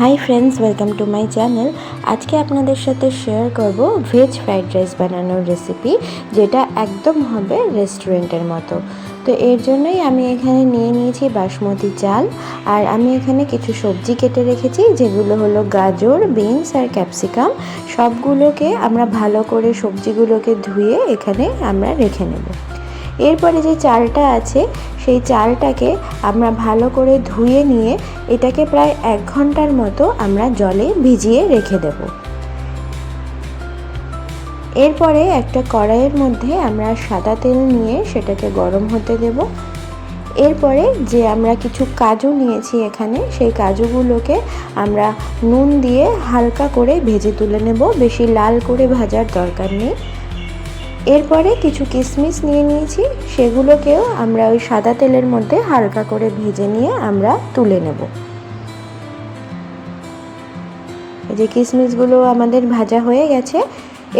Hi friends welcome to my channel আজকে আপনাদের সাথে শেয়ার করব ভেজ ফ্রাইড রাইস বানানোর রেসিপি যেটা একদম হবে রেস্টুরেন্টের মতো। তো এর জন্যই আমি এখানে নিয়ে নিয়েছি বাসমতি চাল, আর আমি এখানে কিছু সবজি কেটে রেখেছি, যেগুলো হলো গাজর বিনস আর ক্যাপসিকাম সবগুলোকে আমরা ভালো করে সবজিগুলোকে ধুয়ে এখানে আমরা রেখে নেব। এরপরে যে চালটা আছে, সেই চালটাকে আমরা ভালো করে ধুয়ে নিয়ে এটাকে প্রায় এক ঘণ্টার মতো আমরা জলে ভিজিয়ে রেখে দেব। এরপরে একটা কড়াইয়ের মধ্যে আমরা সাদা তেল নিয়ে সেটাকে গরম হতে দেব। এরপরে যে আমরা কিছু কাজু নিয়েছি এখানে, সেই কাজুগুলোকে আমরা নুন দিয়ে হালকা করে ভেজে তুলে নেব। বেশি লাল করে ভাজার দরকার নেই। এরপরে কিছু কিশমিশ নিয়ে নিয়েছি, সেগুলোকেও আমরা ওই সাদা তেলের মধ্যে হালকা করে ভেজে নিয়ে আমরা তুলে নেব। এই যে কিশমিশগুলো আমাদের ভাজা হয়ে গেছে,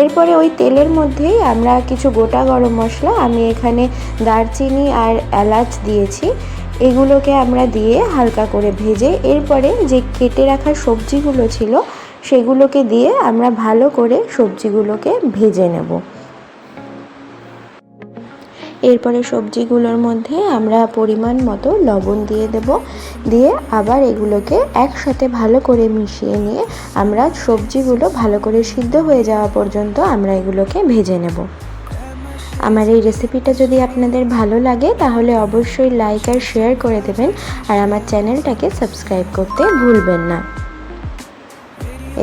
এরপরে ওই তেলের মধ্যেই আমরা কিছু গোটা গরম মশলা, আমি এখানে দারচিনি আর এলাচ দিয়েছি, এগুলোকে আমরা দিয়ে হালকা করে ভেজে, এরপরে যে কেটে রাখা সবজিগুলো ছিল, সেগুলোকে দিয়ে আমরা ভালো করে সবজিগুলোকে ভেজে নেব। এরপরে সবজিগুলোর মধ্যে আমরা পরিমাণ মতো লবণ দিয়ে দেব। দিয়ে আবার এগুলোকে একসাথে ভালো করে মিশিয়ে নিয়ে আমরা সবজিগুলো ভালো করে সিদ্ধ হয়ে যাওয়া পর্যন্ত আমরা এগুলোকে ভেজে নেব। আমার এই রেসিপিটা যদি আপনাদের ভালো লাগে, তাহলে অবশ্যই লাইক আর শেয়ার করে দেবেন আর আমার চ্যানেলটাকে সাবস্ক্রাইব করতে ভুলবেন না।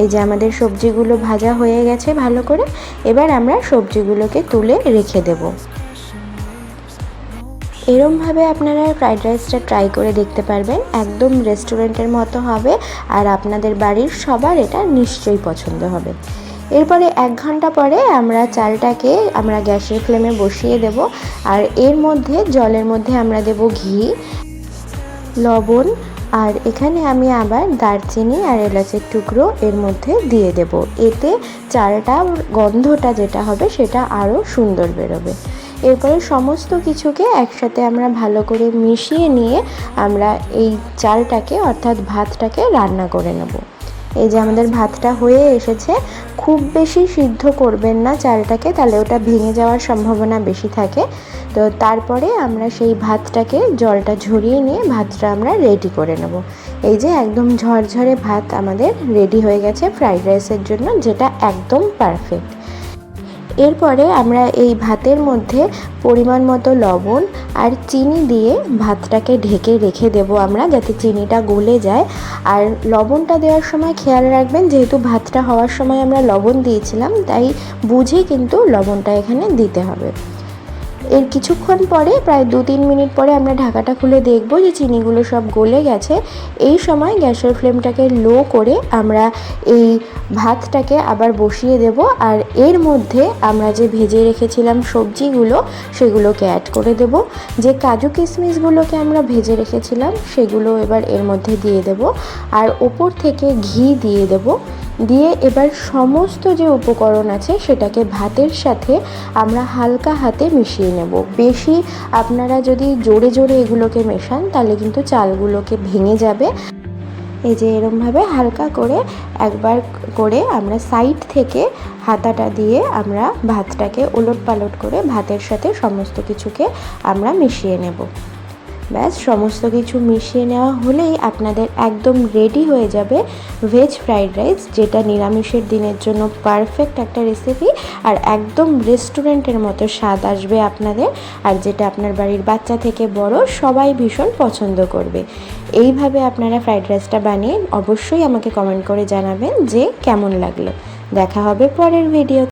এই যে আমাদের সবজিগুলো ভাজা হয়ে গেছে ভালো করে, এবার আমরা সবজিগুলোকে তুলে রেখে দেবো। এরমভাবে আপনারা ফ্রাইড রাইসটা ট্রাই করে দেখতে পারবেন। একদম রেস্টুরেন্টের মতো হবে আর আপনাদের বাড়ির সবার এটা নিশ্চয়ই পছন্দ হবে। এরপরে এক ঘণ্টা পরে আমরা চালটাকে আমরা গ্যাসের ফ্লেমে বসিয়ে দেব আর এর মধ্যে, জলের মধ্যে আমরা দেব ঘি, লবণ আর এখানে আমি আবার দারচিনি আর এলাচের টুকরো এর মধ্যে দিয়ে দেব। এতে চালটা গন্ধটা যেটা হবে সেটা আরও সুন্দর বেরোবে। এরপরে সমস্ত কিছুকে একসাথে আমরা ভালো করে মিশিয়ে নিয়ে আমরা এই চালটাকে, অর্থাৎ ভাতটাকে রান্না করে নেব। এই যে আমাদের ভাতটা হয়ে এসেছে, খুব বেশি সিদ্ধ করবেন না চালটাকে, তাহলে ওটা ভেঙে যাওয়ার সম্ভাবনা বেশি থাকে। তো তারপরে আমরা সেই ভাতটাকে, জলটা ঝরিয়ে নিয়ে ভাতটা আমরা রেডি করে নেব। এই যে একদম ঝরঝরে ভাত আমাদের রেডি হয়ে গেছে ফ্রাইড রাইসের জন্য, যেটা একদম পারফেক্ট এরপরে আমরা এই ভাতের মধ্যে পরিমাণ মতো লবণ আর চিনি দিয়ে ভাতটাকে ঢেকে রেখে দেব আমরা যাতে চিনিটা গলে যায়। আর লবণটা দেওয়ার সময় খেয়াল রাখবেন, যেহেতু ভাতটা হওয়ার সময় আমরা লবণ দিয়েছিলাম, তাই বুঝে কিন্তু লবণটা এখানে দিতে হবে। এর কিছুক্ষণ পরে, প্রায় দু তিন মিনিট পরে আমরা ঢাকাটা খুলে দেখব যে চিনিগুলো সব গলে গেছে। এই সময় গ্যাসের ফ্লেমটাকে লো করে আমরা এই ভাতটাকে আবার বসিয়ে দেব আর এর মধ্যে আমরা যে ভেজে রেখেছিলাম সবজিগুলো, সেগুলোকে অ্যাড করে দেব। যে কাজু কিশমিশগুলোকে আমরা ভেজে রেখেছিলাম, সেগুলো এবার এর মধ্যে দিয়ে দেব। আর ওপর থেকে ঘি দিয়ে দেবো। দিয়ে এবার সমস্ত যে উপকরণ আছে সেটাকে ভাতের সাথে আমরা হালকা হাতে মিশিয়ে নেব। বেশি আপনারা যদি জোরে জোরে এগুলোকে মেশান, তাহলে কিন্তু চালগুলোকে ভেঙে যাবে। এই যে এরমভাবে হালকা করে একবার করে আমরা সাইড থেকে হাতাটা দিয়ে আমরা ভাতটাকে ওলট পালট করে ভাতের সাথে সমস্ত কিছুকে আমরা মিশিয়ে নেব। ব্যাস, সমস্ত কিছু মিশিয়ে নেওয়া হলেই আপনাদের একদম রেডি হয়ে যাবে ভেজ ফ্রাইড রাইস যেটা নিরামিষের দিনের জন্য পারফেক্ট একটা রেসিপি আর একদম রেস্টুরেন্টের মতো স্বাদ আসবে আপনাদের। আর যেটা আপনার বাড়ির বাচ্চা থেকে বড়, সবাই ভীষণ পছন্দ করবে। এইভাবে আপনারা ফ্রাইড রাইসটা বানিয়ে অবশ্যই আমাকে কমেন্ট করে জানাবেন যে কেমন লাগল। দেখা হবে পরের ভিডিও